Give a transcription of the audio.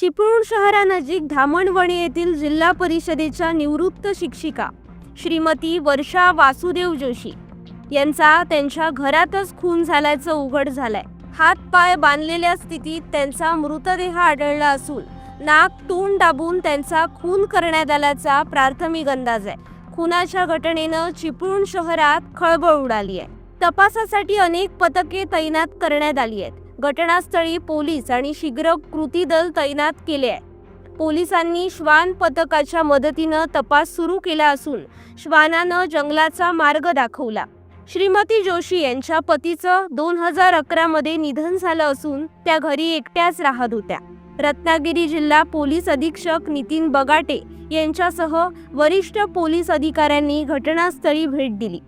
चिपळूण शहरानजीक धामणवणी येथील जिल्हा परिषदेच्या निवृत्त शिक्षिका श्रीमती वर्षा वासुदेव जोशी यांचा त्यांच्या घरातच खून झाल्याचं उघड झालंय. हात पाय बांधलेल्या स्थितीत त्यांचा मृतदेह आढळला असून नाक तोंड दाबून त्यांचा खून करण्यात आल्याचा प्राथमिक अंदाज आहे. खुनाच्या घटनेनं चिपळूण शहरात खळबळ उडाली आहे. तपासासाठी अनेक पथके तैनात करण्यात आली आहेत. घटनास्थळी पोलीस आणि शीघ्र कृती दल तैनात केले आहे पोलिसांनी श्वान पथकाच्या मदतीनं तपास सुरू केला असून श्वानानं जंगलाचा मार्ग दाखवला. श्रीमती जोशी यांच्या पतीचं दोन हजार अकरा मध्ये निधन झालं असून त्या घरी एकट्याच राहत होत्या. रत्नागिरी जिल्हा पोलीस अधीक्षक नितीन बगाटे यांच्यासह वरिष्ठ पोलीस अधिकाऱ्यांनी घटनास्थळी भेट दिली.